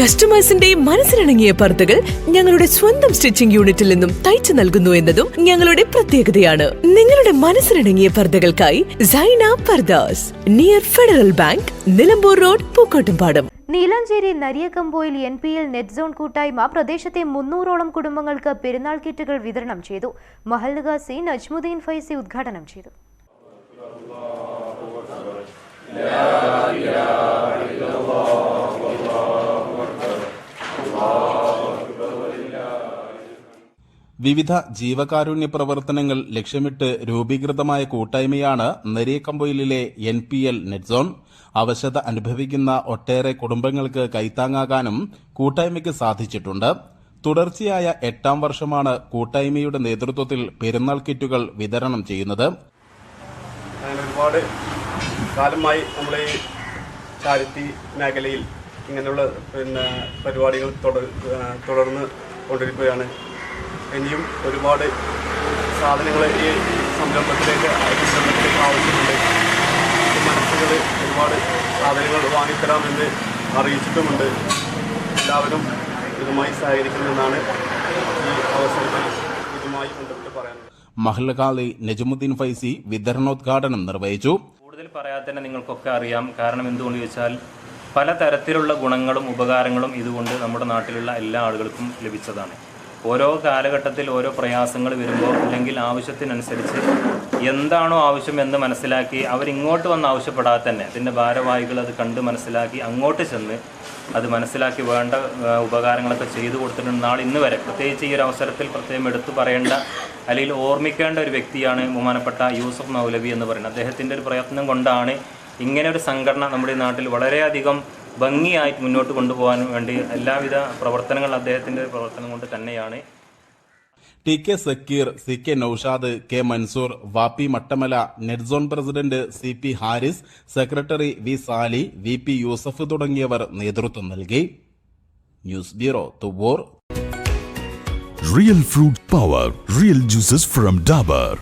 കസ്റ്റമേഴ്സിന്റെ മനസ്സിലിണങ്ങിയ പർദ്ദകൾ ഞങ്ങളുടെ സ്വന്തം സ്റ്റിച്ചിംഗ് യൂണിറ്റിൽ നിന്നും തയ്ച്ചു നൽകുന്നു എന്നതും ഞങ്ങളുടെ പ്രത്യേകതയാണ്. നിങ്ങളുടെ മനസ്സിലിണങ്ങിയ പർദ്ദകൾക്കായി Saina Pardas near Federal Bank Nilambur road Pookkottumpadam. Neelancheri Nariyakkampoyil N P L Netzone കൂട്ടായ്മ പ്രദേശത്തെ മുന്നൂറോളം കുടുംബങ്ങൾക്ക് പെരുന്നാൾ കിറ്റുകൾ വിതരണം ചെയ്തു. മഹൽ നിവാസി നജ്മുദ്ദീൻ ഫൈസി ഉദ്ഘാടനം ചെയ്തു. വിവിധ ജീവകാരുണ്യ പ്രവർത്തനങ്ങൾ ലക്ഷ്യമിട്ട് രൂപീകൃതമായ കൂട്ടായ്മയാണ് നെരിയക്കമ്പൊയിലെ എൻ പി എൽ നെറ്റ്സോൺ. അവശത അനുഭവിക്കുന്ന ഒട്ടേറെ കുടുംബങ്ങൾക്ക് കൈത്താങ്ങാകാനും കൂട്ടായ്മയ്ക്ക് സാധിച്ചിട്ടുണ്ട്. തുടർച്ചയായ എട്ടാം വർഷമാണ് കൂട്ടായ്മയുടെ നേതൃത്വത്തിൽ പെരുന്നാൾ കിറ്റുകൾ വിതരണം ചെയ്യുന്നത്. ഒരുപാട് കാലമായി നമ്മൾ ഈ ചാരിറ്റി മേഖലയിൽ ഇങ്ങനെയുള്ള പിന്നെ പരിപാടികൾ തുടർന്ന് കൊണ്ടിരിക്കുകയാണ്. ഇനിയും ഒരുപാട് സാധനങ്ങൾ ഈ സംരംഭത്തിലേക്ക് സംരംഭത്തിലേക്ക് ആവശ്യമുണ്ട് മനസ്സുകൾ ഒരുപാട് സാധനങ്ങൾ വാങ്ങിത്തരാമെന്ന് അറിയിച്ചിട്ടുമുണ്ട്. എല്ലാവരും ഇതുമായി സഹകരിക്കണമെന്നാണ് ഈ അവസരത്തിൽ ഇതുമായി ബന്ധപ്പെട്ട് പറയാനുള്ളത്. മഹ്ലകാലി നജമുദ്ദീൻ ഫൈസി വിതരണോദ്ഘാടനം നിർവഹിച്ചു. കൂടുതൽ പറയാതെ തന്നെ നിങ്ങൾക്കൊക്കെ അറിയാം. കാരണം എന്തുകൊണ്ട് ചോദിച്ചാൽ പല തരത്തിലുള്ള ഗുണങ്ങളും ഉപകാരങ്ങളും ഇതുകൊണ്ട് നമ്മുടെ നാട്ടിലുള്ള എല്ലാ ആളുകൾക്കും ലഭിച്ചതാണ്. ഓരോ കാലഘട്ടത്തിൽ ഓരോ പ്രയാസങ്ങൾ വരുമ്പോൾ അല്ലെങ്കിൽ ആവശ്യത്തിനനുസരിച്ച് എന്താണോ ആവശ്യം എന്ന് മനസ്സിലാക്കി അവരിങ്ങോട്ട് വന്ന് ആവശ്യപ്പെടാതെ തന്നെ അതിന്റെ ഭാരവാഹികൾ അത് കണ്ട് മനസ്സിലാക്കി അങ്ങോട്ട് ചെന്ന് അത് മനസ്സിലാക്കി വേണ്ട ഉപകാരങ്ങളൊക്കെ ചെയ്തു കൊടുത്തിട്ടുണ്ട്. നാളെ ഇന്ന് വരെ പ്രത്യേകിച്ച് ഈ ഒരു അവസരത്തിൽ പ്രത്യേകം എടുത്തു പറയേണ്ട അല്ലെങ്കിൽ ഓർമ്മിക്കേണ്ട ഒരു വ്യക്തിയാണ് ബഹുമാനപ്പെട്ട യൂസഫ് മൗലവി എന്ന് പറയുന്നത്. അദ്ദേഹത്തിന്റെ ഒരു പ്രയത്നം കൊണ്ടാണ് ഇങ്ങനെ ഒരു സംഘടന നമ്മുടെ നാട്ടിൽ വളരെയധികം ഭംഗിയായിട്ട് മുന്നോട്ട് കൊണ്ടുപോകാൻ വേണ്ടി എല്ലാവിധ പ്രവർത്തനങ്ങൾ അദ്ദേഹത്തിന്റെ പ്രവർത്തനം കൊണ്ട് തന്നെയാണ്. T K Sakeer C K Noushad K Mansoor Vappi Mattamala Netzone president C P Haris secretary V Sali V P Yusuf തുടങ്ങിയവർ നേതൃത്വം നൽകി. News bureau Thuvvur real fruit power real juices from Dabur.